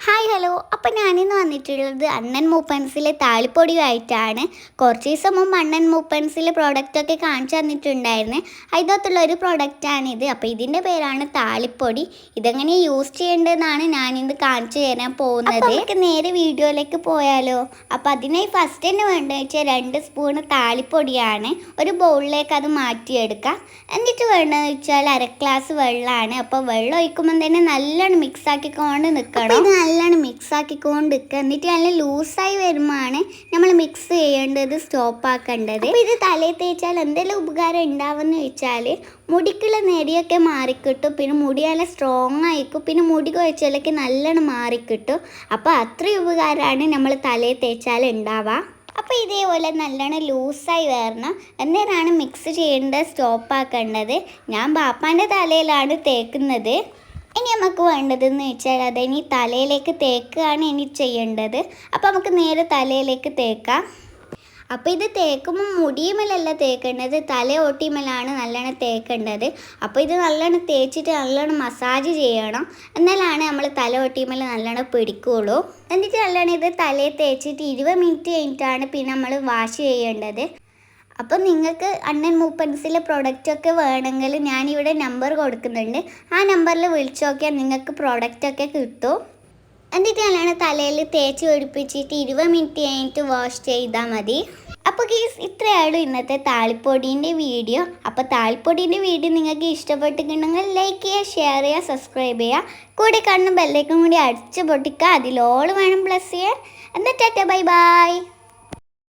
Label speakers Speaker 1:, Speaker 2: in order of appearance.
Speaker 1: Hi hello. അപ്പം ഞാനിന്ന് വന്നിട്ടുള്ളത് അണ്ണൻ മൂപ്പൻസിലെ താളിപ്പൊടിയുമായിട്ടാണ് കുറച്ച് ദിവസം മുമ്പ് അണ്ണൻ മൂപ്പൻസിലെ പ്രോഡക്റ്റൊക്കെ കാണിച്ചു തന്നിട്ടുണ്ടായിരുന്നു. അതിനകത്തുള്ള ഒരു പ്രോഡക്റ്റാണിത് അപ്പോൾ ഇതിന്റെ പേരാണ് താളിപ്പൊടി. ഇതെങ്ങനെ യൂസ് ചെയ്യേണ്ടതെന്നാണ് ഞാനിന്ന് കാണിച്ചു തരാൻ പോകുന്നത്. നമുക്ക് നേരെ വീഡിയോയിലേക്ക് പോയാലോ? അപ്പോൾ അതിനായി ഫസ്റ്റ് തന്നെ വേണ്ടതെന്ന് വെച്ചാൽ രണ്ട് സ്പൂണ് താളിപ്പൊടിയാണ്. ഒരു ബൗളിലേക്ക് അത് മാറ്റിയെടുക്കാം. എന്നിട്ട് വേണ്ടതെന്ന് വെച്ചാൽ അര ഗ്ലാസ് വെള്ളമാണ്. അപ്പോൾ വെള്ളം ഒഴിക്കുമ്പോൾ തന്നെ നല്ലോണം മിക്സ് ആക്കിക്കൊണ്ട് നിൽക്കണം. നല്ലോണം മിക്സ് ആക്കിക്കൊണ്ട് നിൽക്കുക എന്നിട്ട് നല്ല ലൂസായി വരുമ്പോഴാണ് നമ്മൾ മിക്സ് ചെയ്യേണ്ടത് സ്റ്റോപ്പ് ആക്കേണ്ടത്. അപ്പോൾ ഇത് തലയിൽ തേച്ചാൽ എന്തെങ്കിലും ഉപകാരം ഉണ്ടാവുമെന്ന് വെച്ചാൽ മുടിക്കുള്ള നെടിയൊക്കെ മാറിക്കിട്ടും. പിന്നെ മുടി നല്ല സ്ട്രോങ് ആയിക്കും. പിന്നെ മുടി കുഴച്ചാലൊക്കെ നല്ലോണം മാറിക്കിട്ടും. അപ്പോൾ അത്രയും ഉപകാരമാണ് നമ്മൾ തലയിൽ തേച്ചാൽ ഉണ്ടാവുക. അപ്പോൾ ഇതേപോലെ നല്ലോണം ലൂസായി വരണം. എന്നേരാണ് മിക്സ് ചെയ്യേണ്ടത് സ്റ്റോപ്പ് ആക്കേണ്ടത്. ഞാൻ ബാപ്പാന്റെ തലയിലാണ് തേക്കുന്നത്. ഇനി നമുക്ക് വേണ്ടതെന്ന് വെച്ചാൽ അതിനി തലയിലേക്ക് തേക്കുകയാണ് ഇനി ചെയ്യേണ്ടത്. അപ്പോൾ നമുക്ക് നേരെ തലയിലേക്ക് തേക്കാം. അപ്പോൾ ഇത് തേക്കുമ്പോൾ മുടിയുമേലല്ല തേക്കേണ്ടത്. തല ഓട്ടിയുമേലാണ് നല്ലോണം തേക്കേണ്ടത്. അപ്പോൾ ഇത് നല്ലോണം തേച്ചിട്ട് നല്ലോണം മസാജ് ചെയ്യണം. എന്നാലാണ് നമ്മൾ തല ഓട്ടിയുമേൽ നല്ലോണം പിടിക്കുകയുള്ളൂ എന്നിട്ട് നല്ലോണം ഇത് തലയിൽ തേച്ചിട്ട് ഇരുപത് മിനിറ്റ് കഴിഞ്ഞിട്ടാണ് പിന്നെ നമ്മൾ വാഷ് ചെയ്യേണ്ടത്. അപ്പം നിങ്ങൾക്ക് അണ്ണൻ മൂപ്പൻസിലെ പ്രോഡക്റ്റൊക്കെ വേണമെങ്കിൽ ഞാനിവിടെ നമ്പർ കൊടുക്കുന്നുണ്ട്. ആ നമ്പറിൽ വിളിച്ചു നോക്കിയാൽ നിങ്ങൾക്ക് പ്രോഡക്റ്റൊക്കെ കിട്ടും. എന്നിട്ട് നല്ലോണം തലയിൽ തേച്ച് പിടിപ്പിച്ചിട്ട് ഇരുപത് മിനിറ്റ് കഴിഞ്ഞിട്ട് വാഷ് ചെയ്താൽ മതി. അപ്പോൾ ഗീസ് ഇത്രയാണ് ഇന്നത്തെ താളിപ്പൊടീന്റെ വീഡിയോ. അപ്പോൾ താളിപ്പൊടീന്റെ വീഡിയോ നിങ്ങൾക്ക് ഇഷ്ടപ്പെട്ടിട്ടുണ്ടെങ്കിൽ ലൈക്ക് ചെയ്യുക ഷെയർ ചെയ്യുക സബ്സ്ക്രൈബ് ചെയ്യുക. കൂടെ കാണുന്ന ബെല്ലേക്കും കൂടി അടിച്ച് പൊട്ടിക്കുക. അതിലോൾ വേണം പ്ലസ് ചെയ്യാൻ. എന്നിട്ട് ബൈ ബൈ